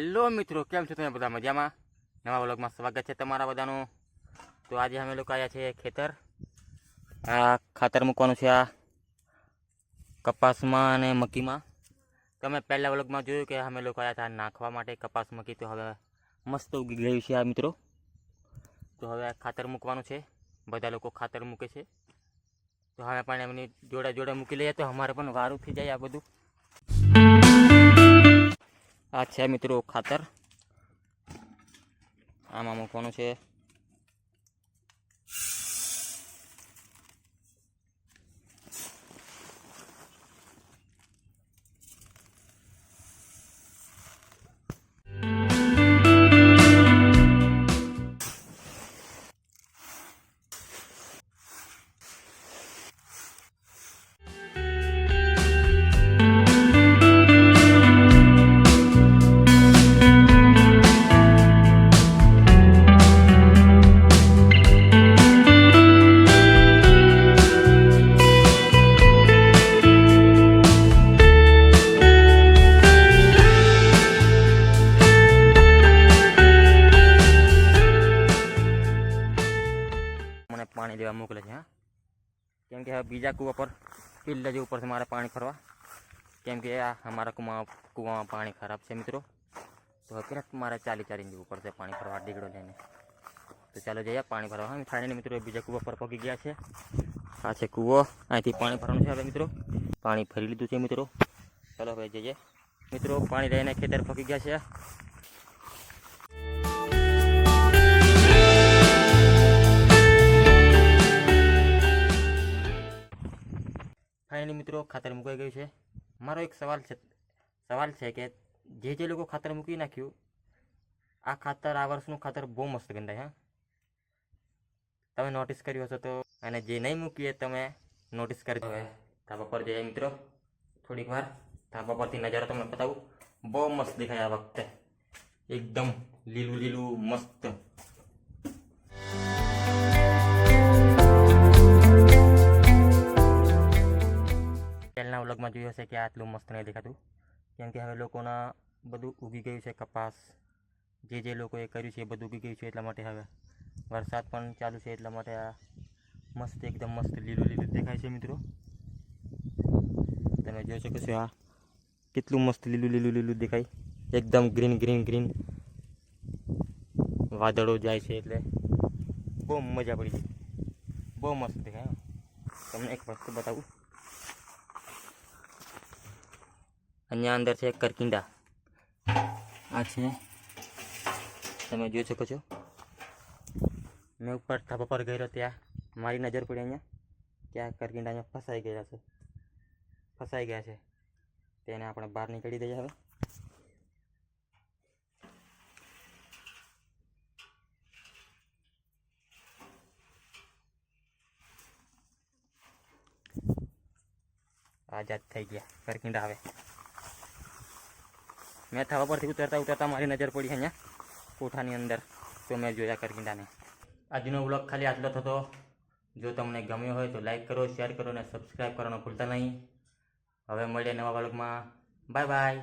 Hello મિત્રો, કેમ છો તમે બધા મજામાં? નવા વ્લોગમાં સ્વાગત છે તમારા બધાનું. તો આજે અમે લોકો આવ્યા છીએ ખેતર. આ ખાતર મૂકવાનું છે આ કપાસમાં અને મકીમાં તમે પહેલાં વ્લોગમાં જોયું કે અમે લોકો આવ્યા હતા નાખવા માટે કપાસ મકી તો હવે મસ્ત ઉગી ગયું છે આ મિત્રો. તો હવે ખાતર મૂકવાનું છે. બધા લોકો ખાતર મૂકે છે. તો હવે પણ એમની જોડે જોડે મૂકી લઈએ તો અમારે પણ વારું થઈ જાય આ બધું. આ છે મિત્રો ખાતર. આમાં મૂકવાનું છે. પાણી મોકલે છે, હા. કેમ કે હવે બીજા કૂવા પર પિલ્લા જે ઉપરથી મારે પાણી ફરવા. કેમ કે આ અમારા કૂવામાં કૂવામાં પાણી ખરાબ છે મિત્રો. તો હવે કેટલાક મારે ચાલી ચાલીને જવું પડશે પાણી ફરવા, ડીગડો લઈને. તો ચાલો જઈએ પાણી ભરવા હા ફાઇનલી મિત્રો બીજા કૂવા પર પગી ગયા છે. આ છે કૂવો. અહીંથી પાણી ભરવાનું છે હવે મિત્રો. પાણી ભરી લીધું છે મિત્રો. ચાલો હવે જઈએ. મિત્રો, પાણી લઈને ખેતર પકી ગયા છે. ફાઇનલી મિત્રો ખાતર મુકાઈ ગયું છે. મારો એક સવાલ છે સવાલ છે કે જે જે લોકો ખાતર મૂકી નાખ્યું, આ ખાતર, આ વર્ષનું ખાતર બહુ મસ્ત ગંધાય, હા? તમે નોટિસ કર્યું હશે તો, અને જે નહીં મૂકીએ તમે નોટિસ કરી હવે ધાબા પર જઈએ મિત્રો. થોડીક વાર ધાબા પરથી નજારો તમને બતાવું. બહુ મસ્ત દેખાય આ વખતે. એકદમ લીલું લીલું મસ્ત. પહેલાંના વ્લોગમાં જોયું હશે કે આટલું મસ્ત નહીં દેખાતું કેમ કે હવે લોકોના બધું ઉગી ગયું છે કપાસ જે જે લોકોએ કર્યું છે એ બધું ઉગી ગયું છે એટલા માટે હવે વરસાદ પણ ચાલુ છે એટલા માટે આ મસ્ત એકદમ મસ્ત લીલું લીલું દેખાય છે મિત્રો તમે જોઈ શકો છો આ કેટલું મસ્ત લીલું લીલું લીલું દેખાય એકદમ ગ્રીન ગ્રીન ગ્રીન વાદળો જાય છે એટલે બહુ મજા પડી જાય બહુ મસ્ત દેખાય હો. તમને એક વસ્તુ બતાવું અહીંયા અંદર છે કરકિંડા આ છે તમે જોઈ શકો છો મેં ઉપર ધાબા પર ગયેલો ત્યાં મારી નજર પડી અહીંયા ત્યાં કરકિંડા અહીંયા ફસાઈ ગયા છે ફસાઈ ગયા છે તેને આપણે બહાર નીકળી દઈએ હવે આઝાદ થઈ ગયા કરકિંડા હવે મેં થવા પરથી ઉતરતા ઉતરતા મારી નજર પડી અહીંયા, કોઠાની અંદર. તો મેં જોયા કરકિંડાને આજનો બ્લોગ ખાલી આટલો થતો જો તમને ગમ્યો હોય તો લાઈક કરો, શેર કરો અને સબસ્ક્રાઈબ કરવાનું ભૂલતા નહીં. હવે મળીએ નવા બ્લોગમાં બાય બાય.